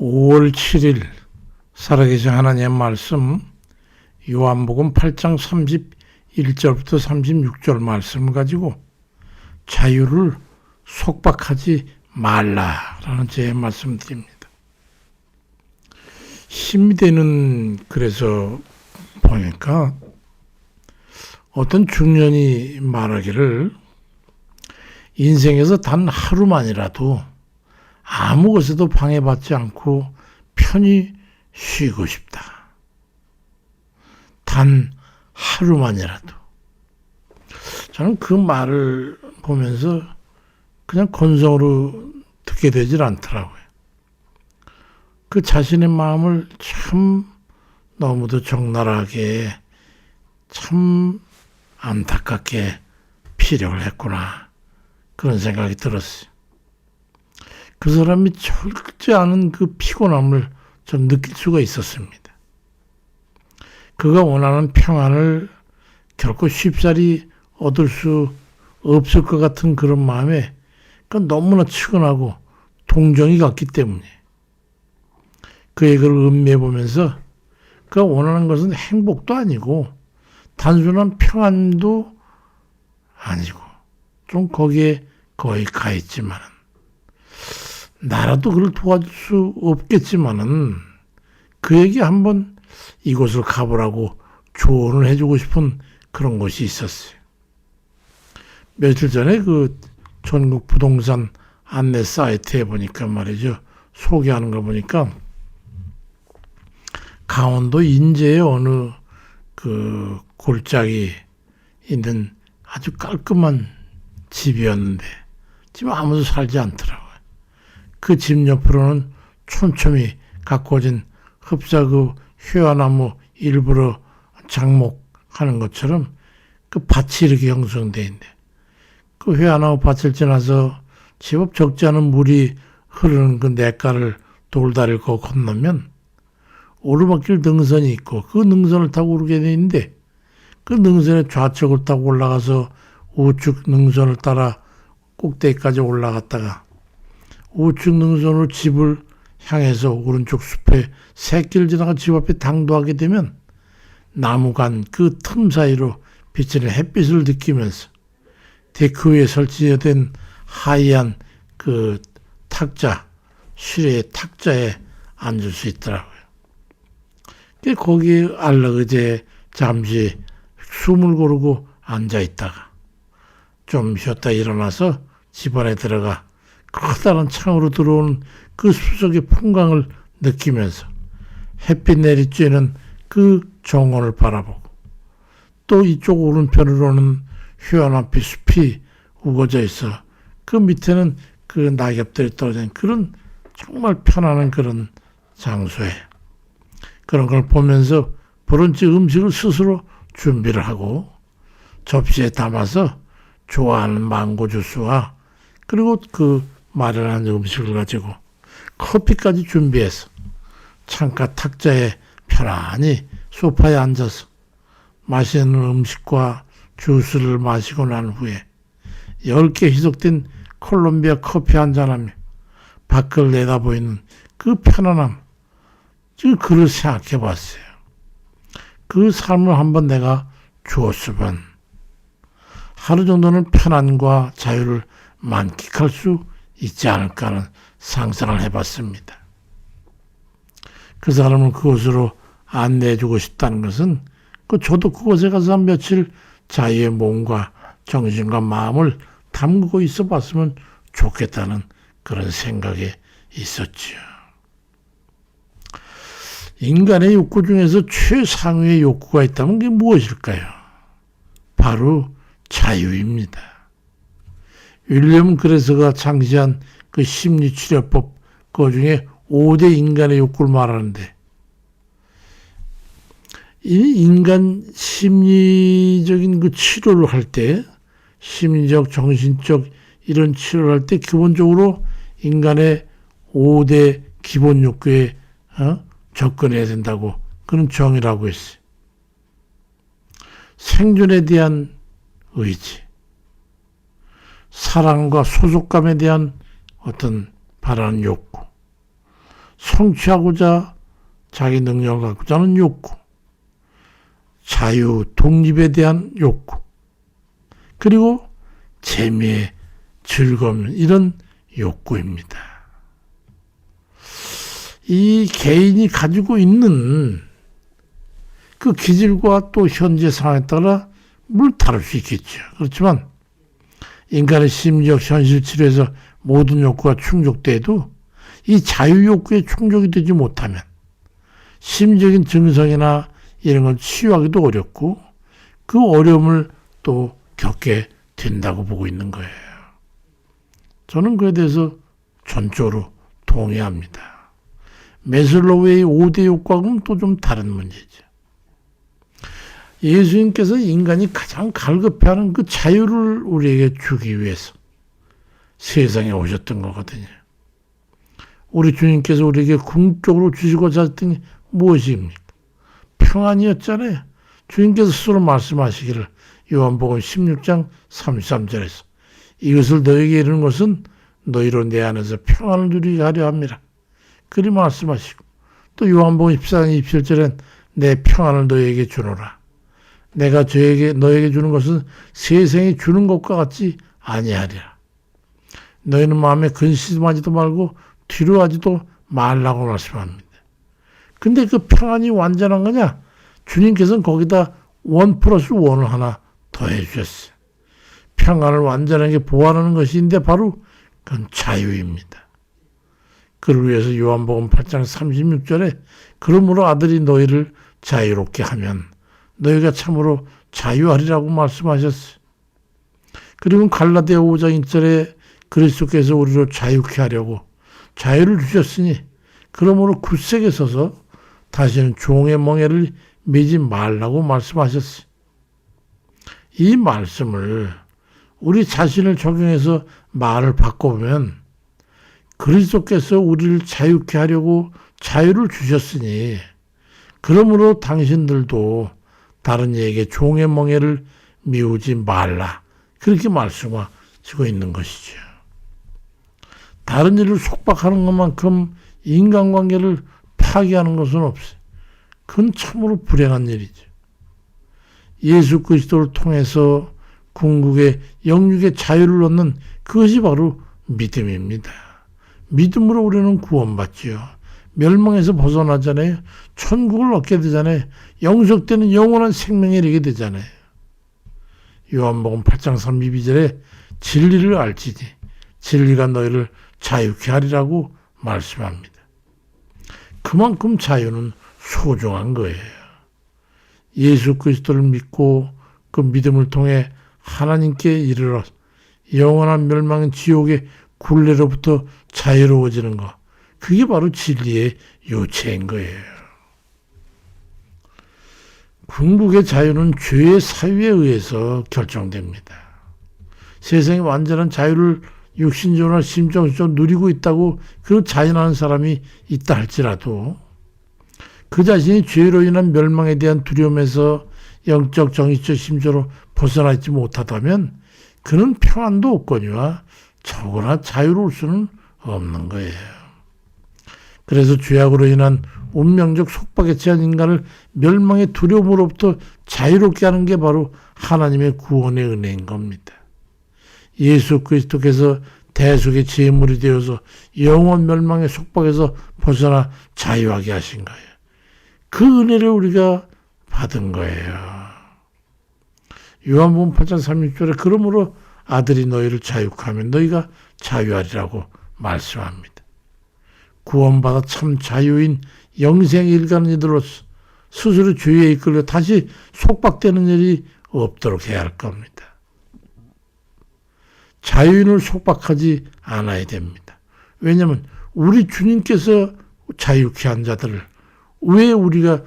5월 7일 살아계신 하나님의 말씀 요한복음 8장 31절부터 36절 말씀을 가지고 자유를 속박하지 말라라는 제 말씀드립니다. 힘이 되는 그래서 보니까 어떤 중년이 말하기를 인생에서 단 하루만이라도 아무 것에도 방해받지 않고 편히 쉬고 싶다. 단 하루만이라도. 저는 그 말을 보면서 그냥 건성으로 듣게 되질 않더라고요. 그 자신의 마음을 참 너무도 적나라하게 참 안타깝게 피력을 했구나. 그런 생각이 들었어요. 그 사람이 절제 않은 그 피곤함을 좀 느낄 수가 있었습니다. 그가 원하는 평안을 결코 쉽사리 얻을 수 없을 것 같은 그런 마음에 그 너무나 측은하고 동정이 갔기 때문에 그의 글을 음미해 보면서 그가 원하는 것은 행복도 아니고 단순한 평안도 아니고 좀 거기에 거의 가 있지만 나라도 그를 도와줄 수 없겠지만은 그에게 한번 이곳을 가보라고 조언을 해주고 싶은 그런 곳이 있었어요. 며칠 전에 그 전국 부동산 안내 사이트에 보니까 말이죠. 소개하는 거 보니까 강원도 인제의 어느 그 골짜기 있는 아주 깔끔한 집이었는데 지금 아무도 살지 않더라고요. 그 집 옆으로는 촘촘히 가꿔진 흡사 그 회화나무 일부러 장목하는 것처럼 그 밭이 이렇게 형성돼 있는데 그 회화나무 밭을 지나서 제법 적지 않은 물이 흐르는 그 냇가를 돌다리를 거 건너면 오르막길 능선이 있고 그 능선을 타고 오르게 돼 있는데 그 능선의 좌측을 타고 올라가서 우측 능선을 따라 꼭대기까지 올라갔다가 우측 능선으로 집을 향해서 오른쪽 숲에 새길 지나가 집 앞에 당도하게 되면 나무간 그 틈 사이로 비치는 햇빛을 느끼면서 데크 위에 설치된 하얀 그 탁자, 수레의 탁자에 앉을 수 있더라고요. 거기에 알러그제 잠시 숨을 고르고 앉아 있다가 좀 쉬었다 일어나서 집안에 들어가 커다란 창으로 들어오는 그 숲속의 풍광을 느끼면서 햇빛 내리쬐는 그 정원을 바라보고 또 이쪽 오른편으로는 휴안앞이 숲이 우거져 있어 그 밑에는 그 낙엽들이 떨어진 그런 정말 편안한 그런 장소에 그런 걸 보면서 브런치 음식을 스스로 준비를 하고 접시에 담아서 좋아하는 망고 주스와 그리고 그 마련한 음식을 가지고 커피까지 준비해서 창가 탁자에 편안히 소파에 앉아서 맛있는 음식과 주스를 마시고 난 후에 열개 희석된 콜롬비아 커피 한 잔하며 밖을 내다보이는 그 편안함, 지금 그를 생각해 봤어요. 그 삶을 한번 내가 주었으면 하루 정도는 편안과 자유를 만끽할 수 있지 않을까 하는 상상을 해봤습니다. 그 사람을 그곳으로 안내해주고 싶다는 것은 그 저도 그곳에 가서 한 며칠 자유의 몸과 정신과 마음을 담그고 있어 봤으면 좋겠다는 그런 생각에 있었지요. 인간의 욕구 중에서 최상위의 욕구가 있다면 그게 무엇일까요? 바로 자유입니다. 윌리엄 그레서가 창시한 그 심리치료법 그 중에 5대 인간의 욕구를 말하는데 이 인간 심리적인 그 치료를 할 때 심리적 정신적 이런 치료를 할 때 기본적으로 인간의 5대 기본 욕구에 어? 접근해야 된다고 그런 정의라고 했어요. 생존에 대한 의지, 사랑과 소속감에 대한 어떤 바라는 욕구, 성취하고자 자기 능력을 갖고자 하는 욕구, 자유, 독립에 대한 욕구, 그리고 재미의 즐거움, 이런 욕구입니다. 이 개인이 가지고 있는 그 기질과 또 현재 상황에 따라 물 다를 수 있겠죠. 그렇지만 인간의 심리적 현실 치료에서 모든 욕구가 충족돼도 이 자유 욕구에 충족이 되지 못하면 심적인 증상이나 이런 걸 치유하기도 어렵고 그 어려움을 또 겪게 된다고 보고 있는 거예요. 저는 그에 대해서 전적으로 동의합니다. 메슬로우의 5대 욕구하고는 또 좀 다른 문제죠. 예수님께서 인간이 가장 갈급해하는 그 자유를 우리에게 주기 위해서 세상에 오셨던 거거든요. 우리 주님께서 우리에게 궁극적으로 주시고자 했던 게 무엇입니까? 평안이었잖아요. 주님께서 스스로 말씀하시기를 요한복음 16장 33절에서 이것을 너에게 이르는 것은 너희로 내 안에서 평안을 누리게 하려 합니다. 그리 말씀하시고 또 요한복음 14장 27절엔 내 평안을 너희에게 주노라. 내가 저에게 너에게 주는 것은 세상이 주는 것과 같지 아니하리라. 너희는 마음에 근심하지도 말고 뒤로하지도 말라고 말씀합니다. 근데 그 평안이 완전한 거냐? 주님께서는 거기다 원 플러스 원을 하나 더해 주셨어요. 평안을 완전하게 보완하는 것인데 바로 그건 자유입니다. 그를 위해서 요한복음 8장 36절에 그러므로 아들이 너희를 자유롭게 하면 너희가 참으로 자유하리라고 말씀하셨어요. 그리고 갈라디아 5장 1절에 그리스도께서 우리를 자유케 하려고 자유를 주셨으니 그러므로 굳세게 서서 다시는 종의 멍에를 매지 말라고 말씀하셨어요. 이 말씀을 우리 자신을 적용해서 말을 바꿔보면 그리스도께서 우리를 자유케 하려고 자유를 주셨으니 그러므로 당신들도 다른 이에게 종의 멍에를 미우지 말라. 그렇게 말씀하시고 있는 것이죠. 다른 일을 속박하는 것만큼 인간관계를 파괴하는 것은 없어요. 그건 참으로 불행한 일이죠. 예수 그리스도를 통해서 궁극의 영육의 자유를 얻는 그것이 바로 믿음입니다. 믿음으로 우리는 구원받지요. 멸망에서 벗어나잖아요. 천국을 얻게 되잖아요. 영속되는 영원한 생명에 이르게 되잖아요. 요한복음 8장 32절에 진리를 알지니 진리가 너희를 자유케 하리라고 말씀합니다. 그만큼 자유는 소중한 거예요. 예수 그리스도를 믿고 그 믿음을 통해 하나님께 이르러 영원한 멸망인 지옥의 굴레로부터 자유로워지는 것. 그게 바로 진리의 요체인 거예요. 궁극의 자유는 죄의 사유에 의해서 결정됩니다. 세상의 완전한 자유를 육신적으로나 심정적으로 누리고 있다고 그 자연하는 사람이 있다 할지라도 그 자신이 죄로 인한 멸망에 대한 두려움에서 영적 정의적 심조로 벗어나 있지 못하다면 그는 평안도 없거니와 적어나 자유로울 수는 없는 거예요. 그래서 죄악으로 인한 운명적 속박에 처한 인간을 멸망의 두려움으로부터 자유롭게 하는 게 바로 하나님의 구원의 은혜인 겁니다. 예수 그리스도께서 대속의 제물이 되어서 영원 멸망의 속박에서 벗어나 자유하게 하신 거예요. 그 은혜를 우리가 받은 거예요. 요한복음 8장 36절에 그러므로 아들이 너희를 자유하면 너희가 자유하리라고 말씀합니다. 구원받아 참 자유인 영생 일가는 이들로서 스스로 주의에 이끌려 다시 속박되는 일이 없도록 해야 할 겁니다. 자유인을 속박하지 않아야 됩니다. 왜냐하면 우리 주님께서 자유케 한 자들을 왜 우리가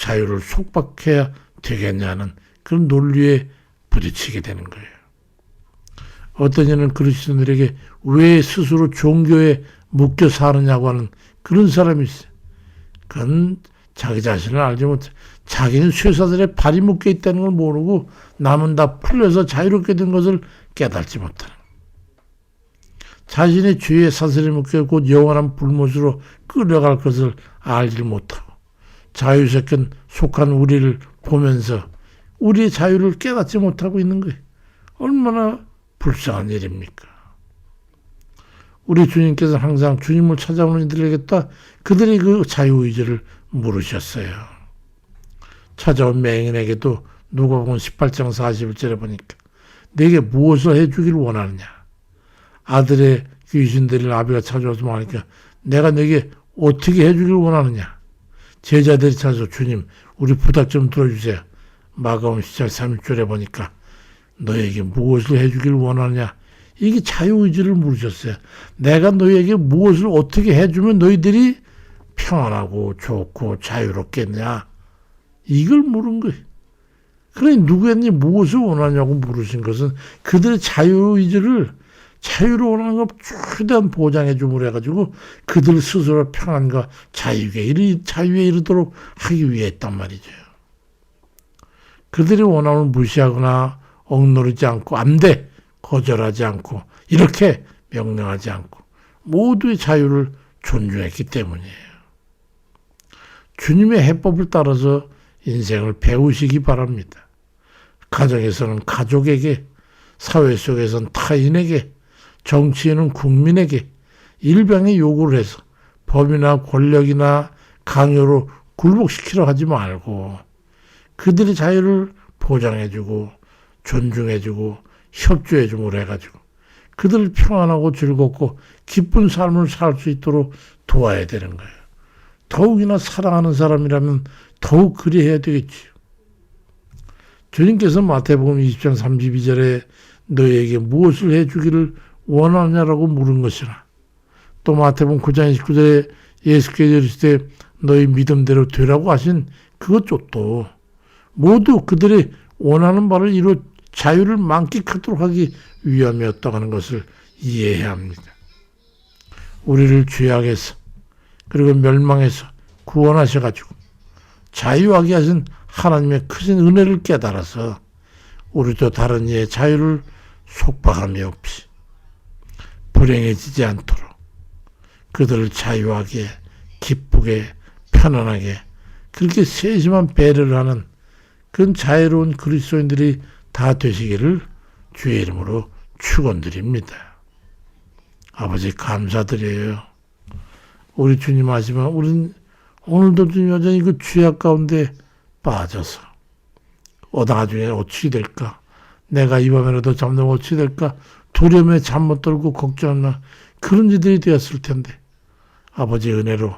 자유를 속박해야 되겠냐는 그런 논리에 부딪히게 되는 거예요. 어떤 이는 그리스도인들에게 왜 스스로 종교에 묶여 사느냐고 하는 그런 사람이 있어요. 그건 자기 자신을 알지 못해. 자기는 쇠사들의 발이 묶여 있다는 걸 모르고 남은 다 풀려서 자유롭게 된 것을 깨닫지 못하는. 자신의 죄의 사슬에 묶여 곧 영원한 불못으로 끌려갈 것을 알지 못하고 자유세권 속한 우리를 보면서 우리의 자유를 깨닫지 못하고 있는 거예요. 얼마나 불쌍한 일입니까? 우리 주님께서 항상 주님을 찾아오는 이들에게 다 그들의 그 자유의지를 물으셨어요. 찾아온 맹인에게도 누가복음 18장 41절에 보니까 내게 무엇을 해주기를 원하느냐. 아들의 귀신들을 아비가 찾아와서 말하니까 내가 내게 어떻게 해주기를 원하느냐. 제자들이 찾아서 주님 우리 부탁 좀 들어주세요. 마가음 10장 30절에 보니까 너에게 무엇을 해주기를 원하느냐. 이게 자유의지를 물으셨어요. 내가 너에게 무엇을 어떻게 해주면 너희들이 평안하고 좋고 자유롭겠냐. 이걸 물은 거예요. 그러니 누구였니 무엇을 원하냐고 물으신 것은 그들의 자유의지를 원하는 것 최대한 보장해 주므로 해가지고 그들 스스로 평안과 자유에 이르 자유에 이르도록 하기 위해 했단 말이죠. 그들이 원함을 무시하거나 억누르지 않고 안 돼 거절하지 않고 이렇게 명령하지 않고 모두의 자유를 존중했기 때문이에요. 주님의 해법을 따라서 인생을 배우시기 바랍니다. 가정에서는 가족에게, 사회 속에서는 타인에게, 정치인은 국민에게 일병의 요구를 해서 법이나 권력이나 강요로 굴복시키려 하지 말고 그들의 자유를 보장해주고 존중해주고 협조해주므로 해가지고 그들 평안하고 즐겁고 기쁜 삶을 살 수 있도록 도와야 되는 거예요. 더욱이나 사랑하는 사람이라면 더욱 그리 해야 되겠지요. 주님께서 마태복음 20장 32절에 너희에게 무엇을 해주기를 원하냐라고 물은 것이라. 또 마태복음 9장 29절에 예수께서 이르시되 너희 믿음대로 되라고 하신 그것도 모두 그들의 원하는 바를 이루 자유를 만끽하도록 하기 위함이었다고 하는 것을 이해해야 합니다. 우리를 죄악에서 그리고 멸망에서 구원하셔가지고 자유하게 하신 하나님의 크신 은혜를 깨달아서 우리도 다른 이의 자유를 속박함이 없이 불행해지지 않도록 그들을 자유하게 기쁘게 편안하게 그렇게 세심한 배려를 하는 그런 자유로운 그리스도인들이 다 되시기를 주의 이름으로 축원드립니다. 아버지 감사드려요. 우리 주님 하시면 우리는 오늘도 주님 여전히 그 죄악 가운데 빠져서 어 나중에 어찌 될까? 내가 이 밤에라도 잠들면 어찌 될까? 두려움에 잠 못 들고 걱정하나 그런 일들이 되었을 텐데 아버지 은혜로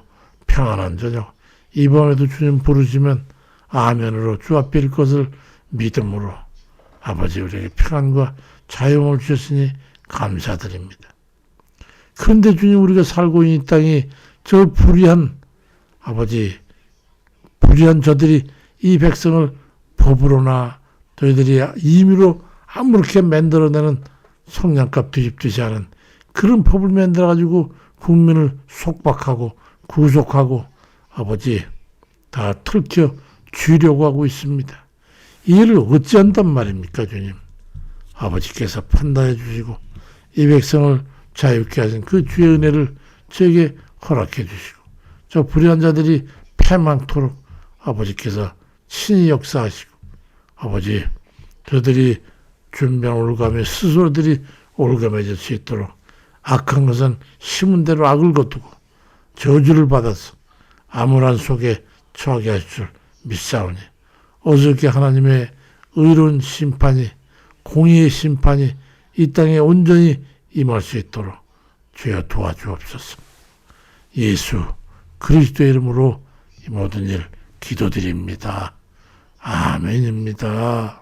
평안한 저녁 이번에도 주님 부르시면 아멘으로 주 앞에 일 것을 믿음으로 아버지 우리에게 평안과 자유를 주셨으니 감사드립니다. 그런데 주님 우리가 살고 있는 이 땅이 저 불의한 아버지 불의한 저들이 이 백성을 법으로나 저희들이 임의로 아무렇게 만들어내는 성냥갑 뒤집듯이 하는 그런 법을 만들어 가지고 국민을 속박하고 구속하고 아버지 다 틀켜 주려고 하고 있습니다. 이 일을 어찌한단 말입니까, 주님? 아버지께서 판단해 주시고 이 백성을 자유케 하신 그 주의 은혜를 저에게 허락해 주시고 저 불의한 자들이 패망토록 아버지께서 친히 역사하시고 아버지 저들이 준비한 올감에 스스로들이 올감해질 수 있도록 악한 것은 심은 대로 악을 거두고 저주를 받아서 암울한 속에 처하게 하실 줄 믿사오니 어저께 하나님의 의로운 심판이 공의의 심판이 이 땅에 온전히 임할 수 있도록 주여 도와주옵소서. 예수 그리스도의 이름으로 이 모든 일 기도드립니다. 아멘입니다.